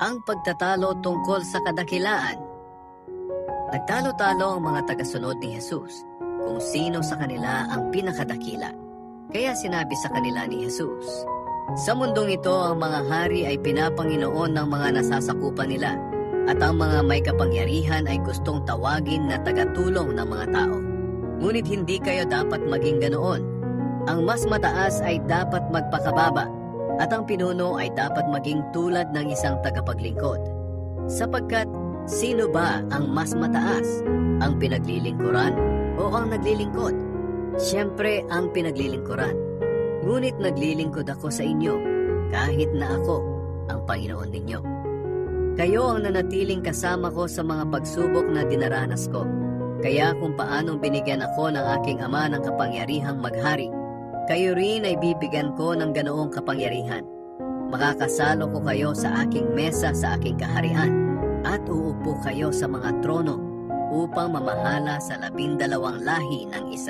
ang pagtatalo tungkol sa kadakilaan. Nagtalo-talo ang mga tagasunod ni Jesus kung sino sa kanila ang pinakadakila. Kaya sinabi sa kanila ni Jesus, Sa mundong ito ang mga hari ay pinapanginoon ng mga nasasakupan nila at ang mga may kapangyarihan ay gustong tawagin na tagatulong ng mga tao. Ngunit hindi kayo dapat maging ganoon. Ang mas mataas ay dapat magpakababa at ang pinuno ay dapat maging tulad ng isang tagapaglingkod. Sapagkat sino ba ang mas mataas? Ang pinaglilingkuran o ang naglilingkod? Siyempre ang pinaglilingkuran. Ngunit naglilingkod ako sa inyo kahit na ako ang Panginoon ninyo. Kayo ang nanatiling kasama ko sa mga pagsubok na dinaranas ko. Kaya kung paanong binigyan ako ng aking ama ng kapangyarihang maghari, kayo rin ay bibigyan ko ng ganoong kapangyarihan. Makakasalo ko kayo sa aking mesa sa aking kaharian at uupo kayo sa mga trono upang mamahala sa labindalawang lahi ng Israel.